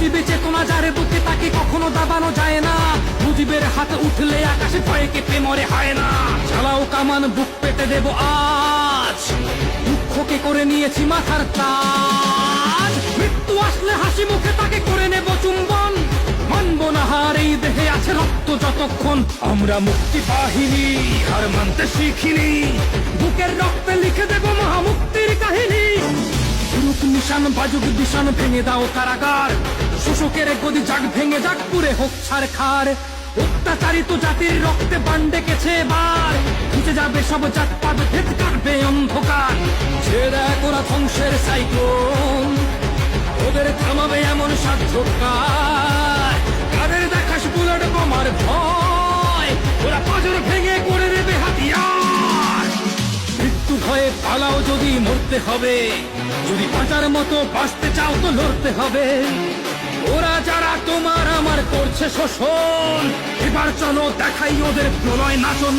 মুজিবে চেতনা যার বুকে তাকে কখনো দাবানো যায় না। মুজিবের হাতে উঠলে আকাশে ভয়ে কেঁপে মরে হয় না। চালাও কামান, বুক পেতে দেব আজ। দুঃখকে করে নিয়েছি মাথার তাজ। মৃত্যু আসলে হাসি মুখে তাকে করে নেব চুম্বন। মানব না হার, এই দেহে আছে রক্ত যতক্ষণ। আমরা মুক্তি বাহিনী হার মানতে শিখিনি। বুকের রক্তে লিখে দেব মহামুক্তির কাহিনী। রূপ নিশান, বাজুক দিশান, ভেঙে দাও কারাগার। শোষকের গদি জাগ ভেঙে যাক, পুরে হোক ছাড় খার। অত্যাচারিত জাতির রক্তে বান ডেকেছে এবার। খুঁজে যাবে সব জাত পাত, ভেদ কাটবে অন্ধকার। ছেড়ে ওরা ধ্বংসের সাইক্লোন। ওদের থামাবে এমন সাধ্য কার কাদের দেখাস বুলেট বোমার ভয়? ওরা পাজর ভেঙে করে দেবে হাতিয়ার। মৃত্যু ভয়ে পালাও যদি মরতে হবে। যদি বাঁচার মতো বাঁচতে চাও তো লড়তে হবে। ওরা যারা তোমার আমার করছে শোষণ এবার চলো দেখাই ওদের প্রলয় নাচন।